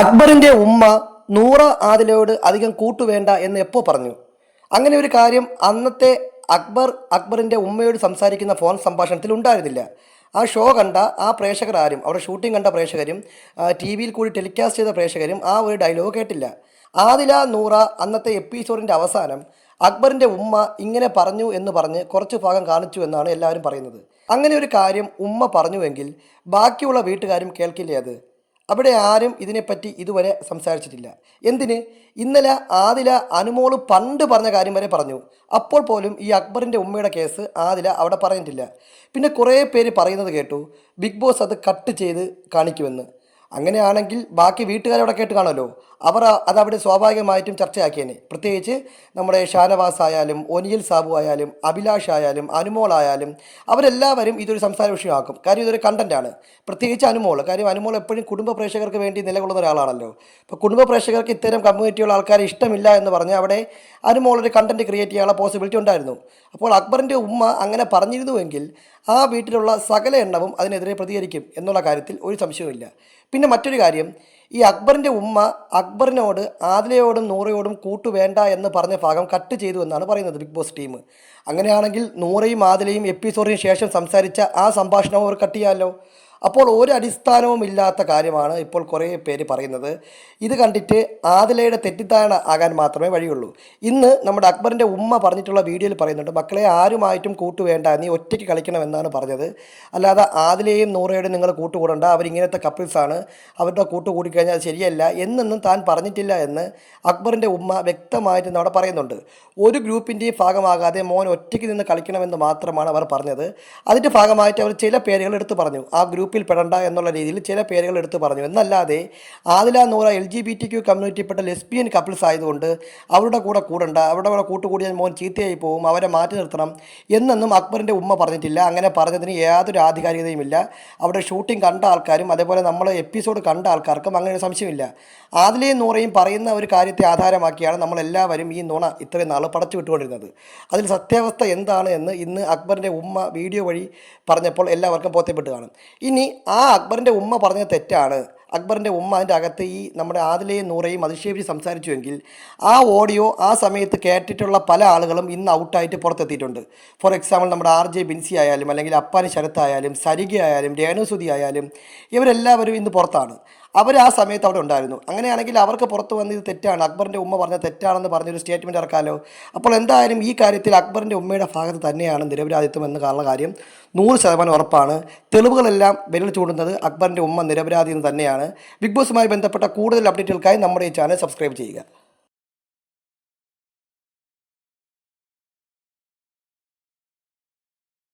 അക്ബറിന്റെ ഉമ്മ നൂറ ആദിലയോട് അധികം കൂട്ടുവേണ്ട എന്ന് എപ്പോൾ പറഞ്ഞു? അങ്ങനെ ഒരു കാര്യം അന്നത്തെ അക്ബർ അക്ബറിന്റെ ഉമ്മയോട് സംസാരിക്കുന്ന ഫോൺ സംഭാഷണത്തിൽ ഉണ്ടായിരുന്നില്ല. ആ ഷോ കണ്ട ആ പ്രേക്ഷകർ ആരും അവിടെ ഷൂട്ടിംഗ് കണ്ട പ്രേക്ഷകരും ടി വിയിൽ കൂടി ടെലികാസ്റ്റ് ചെയ്ത പ്രേക്ഷകരും ആ ഒരു ഡയലോഗ് കേട്ടില്ല. ആദില നൂറ അന്നത്തെ എപ്പിസോഡിന്റെ അവസാനം അക്ബറിന്റെ ഉമ്മ ഇങ്ങനെ പറഞ്ഞു എന്ന് പറഞ്ഞ് കുറച്ച് ഭാഗം കാണിച്ചു എന്നാണ് എല്ലാവരും പറയുന്നത്. അങ്ങനെ ഒരു കാര്യം ഉമ്മ പറഞ്ഞുവെങ്കിൽ ബാക്കിയുള്ള വീട്ടുകാരും കേൾക്കില്ലേ അത്? അവിടെ ആരും ഇതിനെപ്പറ്റി ഇതുവരെ സംസാരിച്ചിട്ടില്ല. എന്തിന്? ഇന്നലെ ആദില അനുമോൾ പണ്ട് പറഞ്ഞ കാര്യം വരെ പറഞ്ഞു. അപ്പോൾ പോലും ഈ അക്ബറിന്റെ ഉമ്മയുടെ കേസ് ആദില അവിടെ പറഞ്ഞിട്ടില്ല. പിന്നെ കുറേ പേര് പറയുന്നത് കേട്ടു. ബിഗ് ബോസ് അത് കട്ട് ചെയ്ത് കാണിക്കുമെന്ന്. അങ്ങനെയാണെങ്കിൽ ബാക്കി വീട്ടുകാരവിടെ കേട്ട് കാണുമല്ലോ. അവർ അതവിടെ സ്വാഭാവികമായിട്ടും ചർച്ചയാക്കിയേനെ. പ്രത്യേകിച്ച് നമ്മുടെ ഷാനവാസ് ആയാലും ഒനിയൽ സാബു ആയാലും അഭിലാഷ് ആയാലും അനുമോൾ ആയാലും അവരെല്ലാവരും ഇതൊരു സംസാര വിഷയമാക്കും. കാര്യം ഇതൊരു കണ്ടന്റാണ് പ്രത്യേകിച്ച് അനുമോൾ കാര്യം അനുമോൾ എപ്പോഴും കുടുംബ പ്രേക്ഷകർക്ക് വേണ്ടി നിലകൊള്ളുന്ന ഒരാളാണല്ലോ. അപ്പോൾ കുടുംബ പ്രേക്ഷകർക്ക് ഇത്തരം കമ്മ്യൂണിറ്റിയുള്ള ആൾക്കാർ ഇഷ്ടമില്ല എന്ന് പറഞ്ഞ് അവിടെ അനുമോൾ ഒരു കണ്ടന്റ് ക്രിയേറ്റ് ചെയ്യാനുള്ള പോസിബിലിറ്റി ഉണ്ടായിരുന്നു. അപ്പോൾ അക്ബറിന്റെ ഉമ്മ അങ്ങനെ പറഞ്ഞിരുന്നുവെങ്കിൽ ആ വീട്ടിലുള്ള സകല എണ്ണവും അതിനെതിരെ പ്രതികരിക്കും എന്നുള്ള കാര്യത്തിൽ ഒരു സംശയവുമില്ല. പിന്നെ മറ്റൊരു കാര്യം ഈ അക്ബറിന്റെ ഉമ്മ അക്ബറിനോട് ആദിലയോടും നൂറയോടും കൂട്ടു വേണ്ട എന്ന് പറഞ്ഞ ഭാഗം കട്ട് ചെയ്തു എന്നാണ് പറയുന്നത് ബിഗ് ബോസ് ടീം. അങ്ങനെയാണെങ്കിൽ നൂറയും ആദിലയും എപ്പിസോഡിന് ശേഷം സംസാരിച്ച ആ സംഭാഷണം അവർ കട്ട് ചെയ്യാമല്ലോ അപ്പോൾ ഒരു അടിസ്ഥാനവും ഇല്ലാത്ത കാര്യമാണ് ഇപ്പോൾ കുറേ പേര് പറയുന്നത്. ഇത് കണ്ടിട്ട് ആദിലയുടെ തെറ്റിദ്ധാരണ ആകാൻ മാത്രമേ വഴിയുള്ളൂ. ഇന്ന് നമ്മുടെ അക്ബറിന്റെ ഉമ്മ പറഞ്ഞിട്ടുള്ള വീഡിയോയിൽ പറയുന്നുണ്ട് മക്കളെ ആരുമായിട്ടും കൂട്ടുവേണ്ട. നീ ഒറ്റയ്ക്ക് കളിക്കണമെന്നാണ് പറഞ്ഞത്. അല്ലാതെ ആദിലയും നൂറയോടും നിങ്ങൾ കൂട്ടുകൂടണ്ട. അവരിങ്ങനത്തെ കപ്പിൾസാണ് അവരുടെ കൂട്ട് കൂടിക്കഴിഞ്ഞാൽ ശരിയല്ല എന്നൊന്നും താൻ പറഞ്ഞിട്ടില്ല എന്ന് അക്ബറിന്റെ ഉമ്മ വ്യക്തമായിട്ട് അവിടെ പറയുന്നുണ്ട്. ഒരു ഗ്രൂപ്പിന്റെയും ഭാഗമാകാതെ മോൻ ഒറ്റയ്ക്ക് നിന്ന് കളിക്കണമെന്ന് മാത്രമാണ് അവർ പറഞ്ഞത്. അതിന്റെ ഭാഗമായിട്ട് അവർ ചില പേരുകൾ എടുത്തു പറഞ്ഞു. ആ ഗ്രൂപ്പിൽ പെടണ്ട എന്നുള്ള രീതിയിൽ ചില പേരുകൾ എടുത്ത് പറഞ്ഞു. എന്നല്ലാതെ Adhila Noora L G B T Q കമ്മ്യൂണിറ്റിപ്പെട്ട lesbian couples ആയതുകൊണ്ട് അവരുടെ കൂടെ കൂടണ്ട അവരുടെ കൂടെ കൂട്ടുകൂടിയാൽ മോൻ ചീത്തയായി പോകും അവരെ മാറ്റി നിർത്തണം എന്നൊന്നും അക്ബറിന്റെ ഉമ്മ പറഞ്ഞിട്ടില്ല. അങ്ങനെ പറഞ്ഞതിന് യാതൊരു ആധികാരികതയുമില്ല. അവിടെ ഷൂട്ടിംഗ് കണ്ട ആൾക്കാരും അതേപോലെ നമ്മൾ എപ്പിസോഡ് കണ്ട ആൾക്കാർക്കും അങ്ങനെ ഒരു സംശയമില്ല. ആദിലയും നൂറയും പറയുന്ന ഒരു കാര്യത്തെ ആധാരമാക്കിയാണ് നമ്മളെല്ലാവരും ഈ നുണ ഇത്രയും നാൾ പടച്ചു വിട്ടുകൊണ്ടിരുന്നത്. അതിൽ സത്യാവസ്ഥ എന്താണ് എന്ന് ഇന്ന് അക്ബറിന്റെ ഉമ്മ വീഡിയോ വഴി പറഞ്ഞപ്പോൾ എല്ലാവർക്കും ബോധ്യപ്പെട്ട് കാണും. ഇനി ആ അക്ബറിന്റെ ഉമ്മ പറഞ്ഞത് തെറ്റാണ്. അക്ബറിന്റെ ഉമ്മ അതിന്റെ അകത്ത് ഈ നമ്മുടെ ആദിലയും നൂറയും അധിക്ഷേപിച്ച് സംസാരിച്ചുവെങ്കിൽ ആ ഓഡിയോ ആ സമയത്ത് കേട്ടിട്ടുള്ള പല ആളുകളും ഇന്ന് ഔട്ടായിട്ട് പുറത്തെത്തിയിട്ടുണ്ട്. ഫോർ എക്സാമ്പിൾ നമ്മുടെ ആർ ജെ ബിൻസി ആയാലും അല്ലെങ്കിൽ അപ്പാനി ശരത്ത് ആയാലും ആയാലും രേണുസുതി ആയാലും ഇവരെല്ലാവരും ഇന്ന് പുറത്താണ്. അവർ ആ സമയത്ത് അവിടെ ഉണ്ടായിരുന്നു. അങ്ങനെയാണെങ്കിൽ അവർക്ക് പുറത്ത് വന്ന് ഇത് തെറ്റാണ്. അക്ബറിന്റെ ഉമ്മ പറഞ്ഞ തെറ്റാണെന്ന് പറഞ്ഞൊരു സ്റ്റേറ്റ്മെന്റ് ഇറക്കാമല്ലോ അപ്പോൾ എന്തായാലും ഈ കാര്യത്തിൽ അക്ബറിന്റെ ഉമ്മയുടെ ഭാഗത്ത് തന്നെയാണ് നിരപരാധിത്വം എന്ന് കാണുന്ന കാര്യം. നൂറ് ശതമാനം ഉറപ്പാണ്. തെളിവുകളെല്ലാം വിരൽ ചൂടുന്നത് അക്ബറിന്റെ ഉമ്മ നിരപരാധി എന്ന് തന്നെയാണ്. ബിഗ് ബോസുമായി ബന്ധപ്പെട്ട കൂടുതൽ അപ്ഡേറ്റുകൾക്കായി നമ്മുടെ ഈ ചാനൽ സബ്സ്ക്രൈബ് ചെയ്യുക.